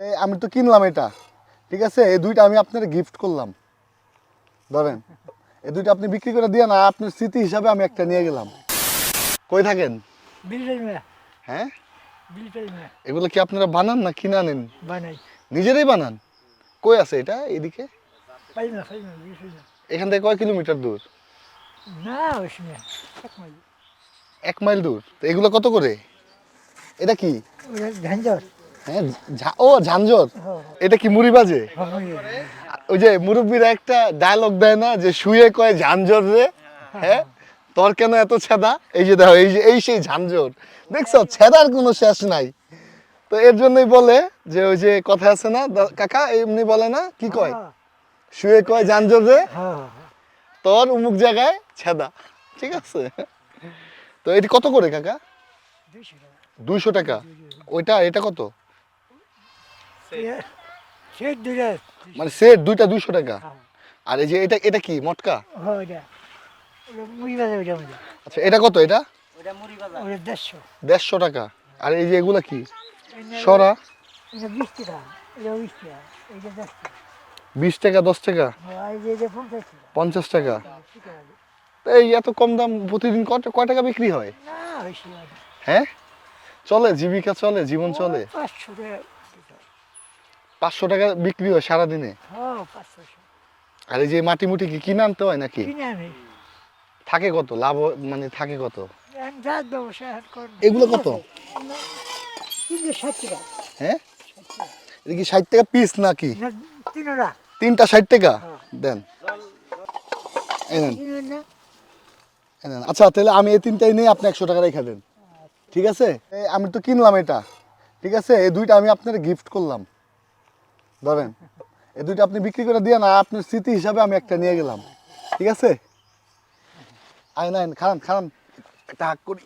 এই আমি তো কিনলাম এটা ঠিক আছে? এই দুইটা আমি আপনার গিফট করলাম। ধরেন এই দুইটা আপনি বিক্রি করে দিয়ে না আপনার স্মৃতি হিসাবে আমি একটা নিয়ে গেলাম। কই থাকেন? হ্যাঁ? এগুলো কি আপনারা বানান না কিনে আনেন? নিজেরাই বানান? কই আছে এটা এদিকে? এখান থেকে কয় কিলোমিটার দূর? না এক মাইল। দূর। তো এগুলো কত করে? এটা কি? ওটা ঝঞ্ঝট হ্যাঁ ও ঝাঞ্ঝর এটা কি মুড়ি বাজে? ওই যে মুরব্বীরা একটা ডায়লগ দেয় না যে শুয়ে কয় ঝাঞ্ঝর রে? হ্যাঁ? তোর কেন এত ছেদা? এই যে দেখো, এই যে এই সেই ঝাঞ্ঝর দেখছ, ছেদার কোনো শেষ নাই। তো এর জন্যই বলে যে ওই যে কথা আছে না কাকা, এমনি বলে না, কি কয়? শুয়ে কয় ঝাঞ্ঝর রে? তোর উমুক জায়গায় ছেদা। ঠিক আছে? তো এটি কত করে কাকা? দুইশো টাকা। ওইটা, এটা কত? দুইটা। মানে সেট দুইটা দুইশো টাকা? হ্যাঁ। আর এই যে এটা এটা কি মটকা? হ্যাঁ আচ্ছা এটা কত এটা? দেড়শো। টাকা। আর এই যে এগুলা কি? সরা? বিশ টাকা। দশ টাকা। হ্যাঁ এই যে এটা পঞ্চাশ টাকা। এই এত কম দাম প্রতিদিন কত কয় টাকা বিক্রি হয়? হয় চলে জীবিকা চলে জীবন চলে। পাঁচশো টাকা বিক্রি হয় সারাদিনে? হ্যাঁ আর এই যে মাটি মুটি কি কিনে আনতে হয় নাকি? থাকে কত? লাভ মানে থাকে কত? এগুলো কত? হ্যাঁ? এটা কি ষাট টাকা পিস নাকি? তিনটা। ষাট টাকা? দেন। এই নেন। তিনো না। এই নেন। আচ্ছা তাহলে আমি এই তিনটাই নিয়ে আপনি একশো টাকা রেখে দেন। ঠিক আছে? আমি তো কিনলাম এটা। ঠিক আছে? এই দুইটা আমি আপনার গিফট করলাম। ধরেন এই দুইটা আপনি বিক্রি করে দিয়ে না আপনার স্মৃতি হিসাবে আমি একটা নিয়ে গেলাম। ঠিক আছে? আয় না খান খান একটা হাক করি।